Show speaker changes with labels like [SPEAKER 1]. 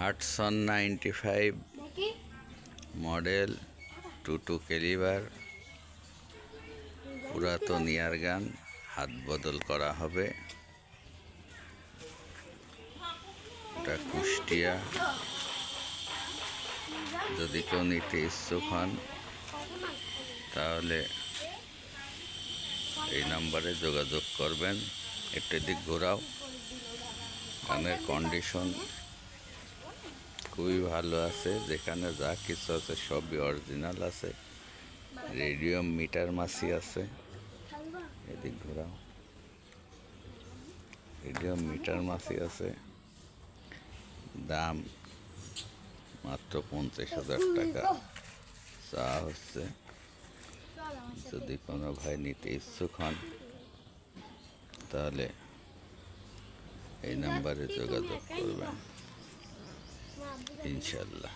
[SPEAKER 1] Hatsan ninety five model two two calibre পুরাতন airgun হাত বদল করা হবে। ওটা কুষ্টিয়া। যদি কেউ নিতে ইচ্ছুক হন তাহলে এই নাম্বারে যোগাযোগ করবেন। একটু দিক ঘোরাও। কানের কন্ডিশন খুবই ভালো আছে। যেখানে যা কিছু আছে সবই অরিজিনাল আছে। রেডিও মিটার মাসি আছে। এদিক ঘোরাও। রেডিও মিটার মাসি আছে। দাম মাত্র পঞ্চাশ হাজার টাকা। চা হচ্ছে। যদি কোনো ভাই নিতে ইচ্ছুক হন, তাহলে এই নাম্বারে যোগাযোগ করবেন। ইনশাল্লাহ